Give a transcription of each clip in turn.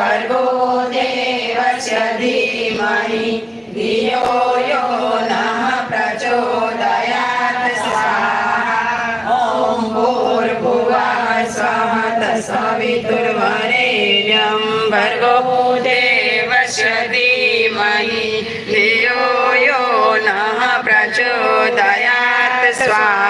भर्गो देवस्य धीमहि। धियो यो नः प्रचोदयात् स्वाहा। ॐ भूर्भुवः स्वः तत्सवितुर्वरेण्यं भर्गो देवस्य धीमहि। धियो यो नः प्रचोदयात् स्वाहा।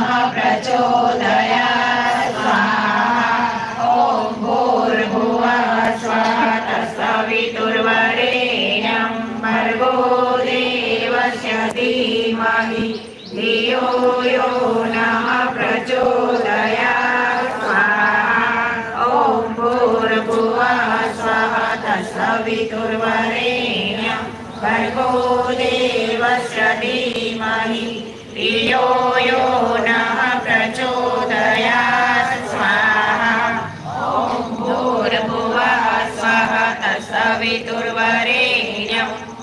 भर्गो देवस्य धीमहि धियो यो नः प्रचोदयात्। स्वाहा ॐ भूर्भुवः स्वः तत्सवितुर्वरेण्यं भर्गो देवस्य धीमहि धियो यो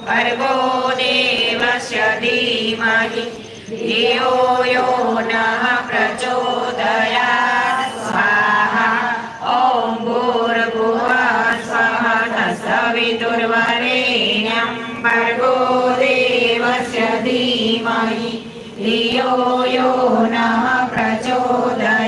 भर्गो देवस्य धीमहि। धियो यो नः प्रचोदयात् स्वाहा। ॐ भूर्भुवः स्वः तत्सवितुर्वरेण्यं भर्गो देवस्य धीमहि। धियो यो नः प्रचोदयात्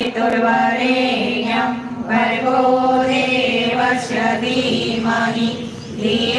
पितुर्वरेण्यं भर्गो देवस्य धीमहि धियो